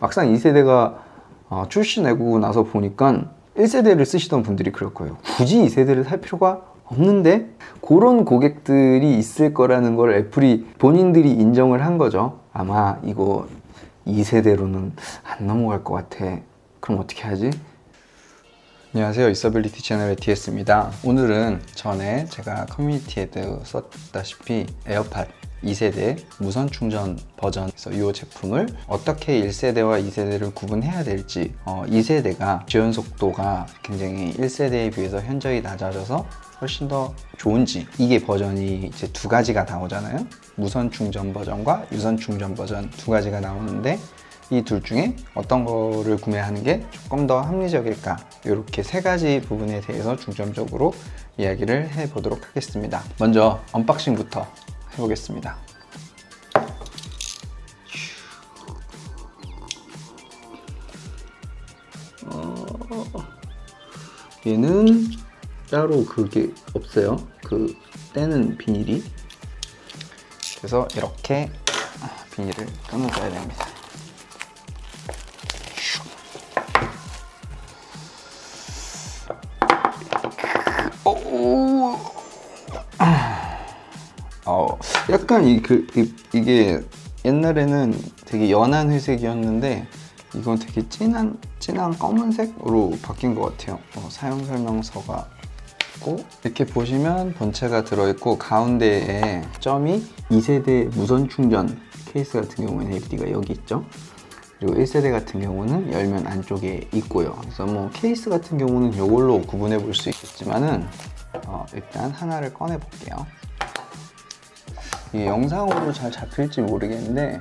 막상 2세대가 어, 출시내고 나서 보니까 1세대를 쓰시던 분들이 그럴 거예요. 굳이 2세대를 살 필요가 없는데 그런 고객들이 있을 거라는 걸 애플이 본인들이 인정을 한 거죠. 아마 이거 2세대로는 안 넘어갈 것 같아. 그럼 어떻게 하지? 안녕하세요. 있어빌리티 채널의 디에스입니다. 오늘은 전에 제가 커뮤니티에도 썼다시피 에어팟 2세대 무선 충전 버전에서 이 제품을 어떻게 1세대와 2세대를 구분해야 될지 어, 2세대가 지원 속도가 굉장히 1세대에 비해서 현저히 낮아져서 훨씬 더 좋은지 이게 버전이 이제 두 가지가 나오잖아요. 무선 충전 버전과 유선 충전 버전 두 가지가 나오는데 이 둘 중에 어떤 거를 구매하는 게 조금 더 합리적일까? 이렇게 세 가지 부분에 대해서 중점적으로 이야기를 해보도록 하겠습니다. 먼저 언박싱부터 해보겠습니다. 어, 얘는 따로 그게 없어요. 그 떼는 비닐이. 그래서 이렇게 비닐을 끊어줘야 됩니다 어, 약간 이, 그, 이, 이게 옛날에는 되게 연한 회색이었는데 이건 되게 진한 진한 검은색으로 바뀐 것 같아요. 어, 사용 설명서가 있고 이렇게 보시면 본체가 들어있고 가운데에 점이 2세대 무선 충전 케이스 같은 경우에는 APD가 여기 있죠. 그리고 1세대 같은 경우는 열면 안쪽에 있고요. 그래서 뭐 케이스 같은 경우는 이걸로 구분해 볼 수 있겠지만은 어, 일단 하나를 꺼내 볼게요. 이 영상으로 잘 잡힐지 모르겠는데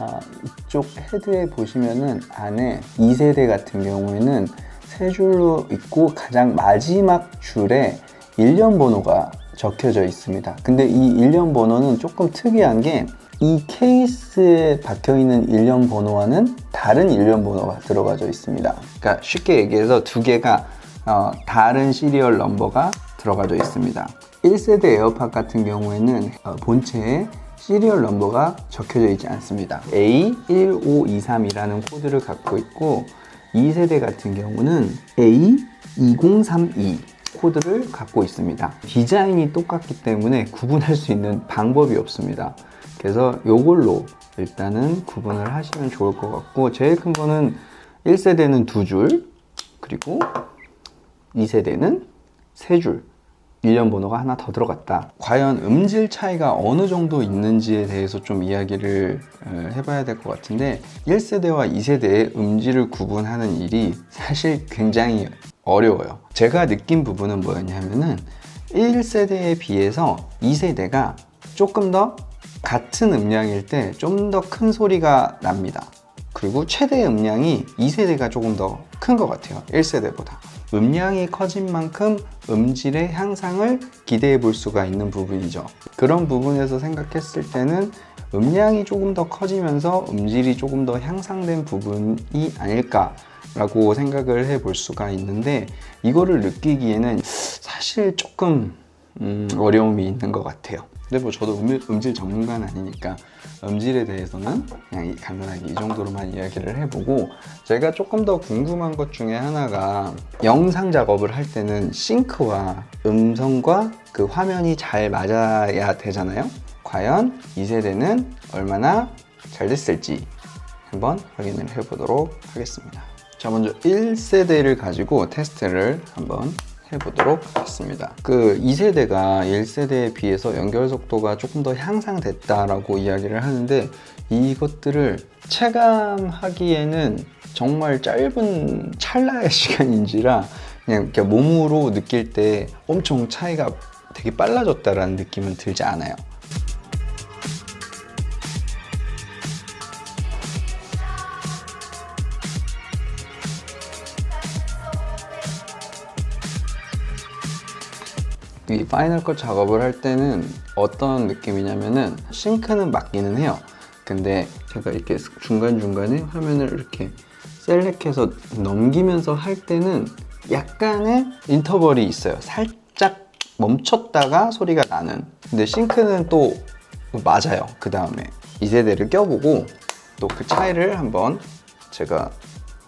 아, 이쪽 헤드에 보시면은 안에 2세대 같은 경우에는 세 줄로 있고 가장 마지막 줄에 일련 번호가 적혀져 있습니다. 근데 이 일련 번호는 조금 특이한 게 이 케이스에 박혀 있는 일련 번호와는 다른 일련 번호가 들어가져 있습니다. 그러니까 쉽게 얘기해서 두 개가 어, 다른 시리얼 넘버가 들어가져 있습니다. 1세대 에어팟 같은 경우에는 어, 본체에 시리얼 넘버가 적혀져 있지 않습니다. A1523이라는 코드를 갖고 있고 2세대 같은 경우는 A2032 코드를 갖고 있습니다. 디자인이 똑같기 때문에 구분할 수 있는 방법이 없습니다. 그래서 이걸로 일단은 구분을 하시면 좋을 것 같고 제일 큰 거는 1세대는 두 줄, 그리고 2세대는 세 줄. 일련 번호가 하나 더 들어갔다. 과연 음질 차이가 어느 정도 있는지에 대해서 좀 이야기를 어, 해봐야 될 것 같은데 1세대와 2세대의 음질을 구분하는 일이 사실 굉장히 어려워요. 제가 느낀 부분은 뭐였냐면은 1세대에 비해서 2세대가 조금 더 같은 음량일 때 좀 더 큰 소리가 납니다. 그리고 최대 음량이 2세대가 조금 더 큰 것 같아요. 1세대보다. 음량이 커진 만큼 음질의 향상을 기대해 볼 수가 있는 부분이죠. 그런 부분에서 생각했을 때는 음량이 조금 더 커지면서 음질이 조금 더 향상된 부분이 아닐까 라고 생각을 해 볼 수가 있는데 이거를 느끼기에는 사실 조금 음, 어려움이 있는 것 같아요. 근데 뭐 저도 음, 음질 전문가는 아니니까 음질에 대해서는 그냥 이- 간단하게 이 정도로만 이야기를 해보고 제가 조금 더 궁금한 것 중에 하나가 영상 작업을 할 때는 싱크와 음성과 그 화면이 잘 맞아야 되잖아요. 과연 2세대는 얼마나 잘 됐을지 한번 확인을 해보도록 하겠습니다. 자, 먼저 1세대를 가지고 테스트를 한번 해보도록 하겠습니다. 그 2세대가 1세대에 비해서 연결 속도가 조금 더 향상됐다라고 이야기를 하는데 이것들을 체감하기에는 정말 짧은 찰나의 시간인지라 그냥 이렇게 몸으로 느낄 때 엄청 차이가 되게 빨라졌다라는 느낌은 들지 않아요. 이 파이널 컷 작업을 할 때는 어떤 느낌이냐면은 싱크는 맞기는 해요. 근데 제가 이렇게 중간중간에 화면을 이렇게 셀렉해서 넘기면서 할 때는 약간의 인터벌이 있어요. 살짝 멈췄다가 소리가 나는. 근데 싱크는 또 맞아요. 그 다음에 2세대를 껴보고 또 그 차이를 한번 제가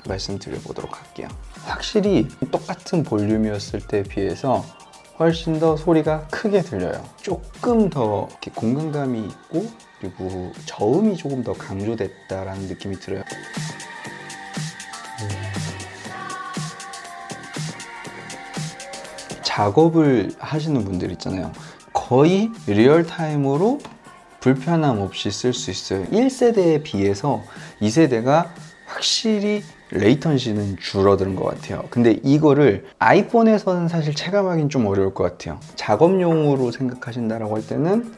말씀드려 보도록 할게요. 확실히 똑같은 볼륨이었을 때에 비해서 훨씬 더 소리가 크게 들려요. 조금 더 이렇게 공간감이 있고 그리고 저음이 조금 더 강조됐다라는 느낌이 들어요. 작업을 하시는 분들 있잖아요. 거의 리얼타임으로 불편함 없이 쓸 수 있어요. 1세대에 비해서 2세대가 확실히 레이턴시는 줄어드는 것 같아요. 근데 이거를 아이폰에서는 사실 체감하기는 좀 어려울 것 같아요. 작업용으로 생각하신다라고 할 때는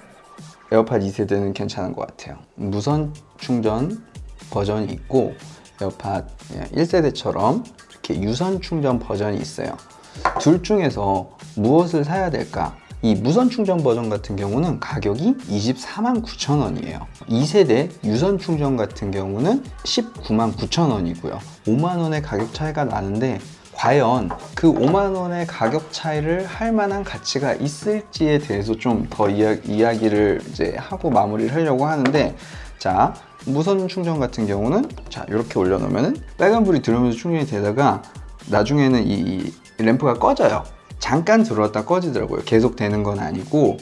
에어팟 2세대는 괜찮은 것 같아요. 무선 충전 버전이 있고 에어팟 1세대처럼 이렇게 유선 충전 버전이 있어요. 둘 중에서 무엇을 사야 될까? 이 무선 충전 버전 같은 경우는 가격이 24만 9천 원이에요. 2세대 유선 충전 같은 경우는 19만 9천 원이고요. 5만 원의 가격 차이가 나는데 과연 그 5만 원의 가격 차이를 할 만한 가치가 있을지에 대해서 좀 더 이야기, 를 이제 하고 마무리를 하려고 하는데 자 무선 충전 같은 경우는 자 이렇게 올려놓으면은 빨간 불이 들어오면서 충전이 되다가 나중에는 이, 이 램프가 꺼져요. 잠깐 들어왔다 꺼지더라고요. 계속 되는 건 아니고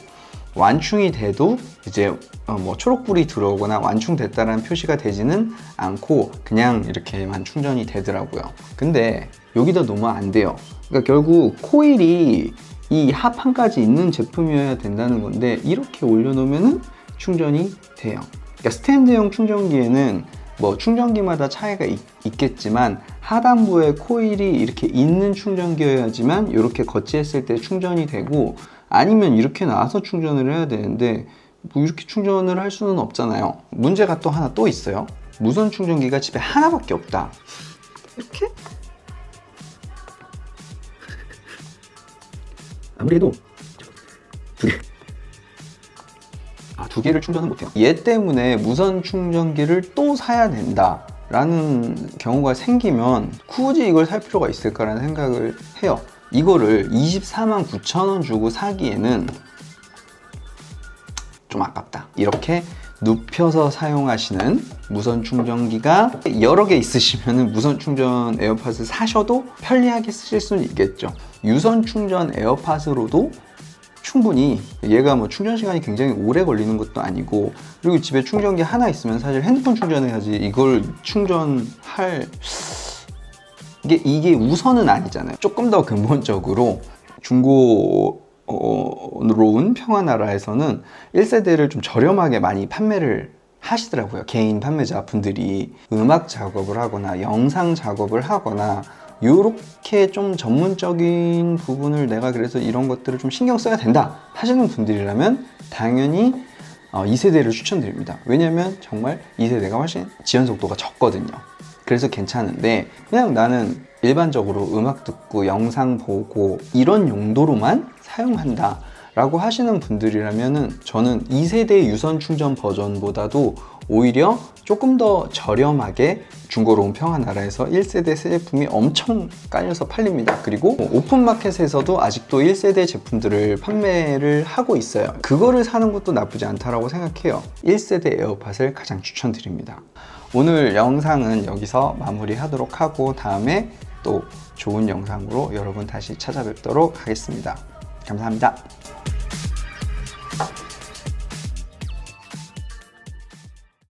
완충이 돼도 이제 어, 뭐 초록불이 들어오거나 완충됐다라는 표시가 되지는 않고 그냥 이렇게만 충전이 되더라고요. 근데 여기다 놓으면 안 돼요. 그러니까 결국 코일이 이 합판까지 있는 제품이어야 된다는 건데 이렇게 올려놓으면 충전이 돼요. 그러니까 스탠드형 충전기에는 뭐 충전기마다 차이가 있, 겠지만 하단부에 코일이 이렇게 있는 충전기여야지만 이렇게 거치했을 때 충전이 되고 아니면 이렇게 나와서 충전을 해야 되는데 뭐 이렇게 충전을 할 수는 없잖아요. 문제가 또 하나 또 있어요. 무선 충전기가 집에 하나밖에 없다. 이렇게 아무래도 두 개. 아, 두 개를 충전은 못해요. 얘 때문에 무선 충전기를 또 사야 된다. 라는 경우가 생기면 굳이 이걸 살 필요가 있을까라는 생각을 해요. 이거를 24만 9천 원 주고 사기에는 좀 아깝다. 이렇게 눕혀서 사용하시는 무선 충전기가 여러 개 있으시면 무선 충전 에어팟을 사셔도 편리하게 쓰실 수는 있겠죠. 유선 충전 에어팟으로도 충분히 얘가 뭐 충전 시간이 굉장히 오래 걸리는 것도 아니고 그리고 집에 충전기 하나 있으면 사실 핸드폰 충전해야지 이걸 충전할 이게 이게 우선은 아니잖아요. 조금 더 근본적으로 중고 어,로운 평화나라에서는 1세대를 좀 저렴하게 많이 판매를 하시더라고요. 개인 판매자 분들이 음악 작업을 하거나 영상 작업을 하거나 이렇게 좀 전문적인 부분을 내가 그래서 이런 것들을 좀 신경 써야 된다 하시는 분들이라면 당연히 어, 2세대를 추천드립니다. 왜냐면 정말 2세대가 훨씬 지연 속도가 적거든요. 그래서 괜찮은데 그냥 나는 일반적으로 음악 듣고 영상 보고 이런 용도로만 사용한다 라고 하시는 분들이라면 저는 2세대 유선 충전 버전보다도 오히려 조금 더 저렴하게 중고로 온 평화 나라에서 1세대 새 제품이 엄청 깔려서 팔립니다. 그리고 오픈마켓에서도 아직도 1세대 제품들을 판매를 하고 있어요. 그거를 사는 것도 나쁘지 않다라고 생각해요. 1세대 에어팟을 가장 추천드립니다. 오늘 영상은 여기서 마무리하도록 하고 다음에 또 좋은 영상으로 여러분 다시 찾아뵙도록 하겠습니다. 감사합니다.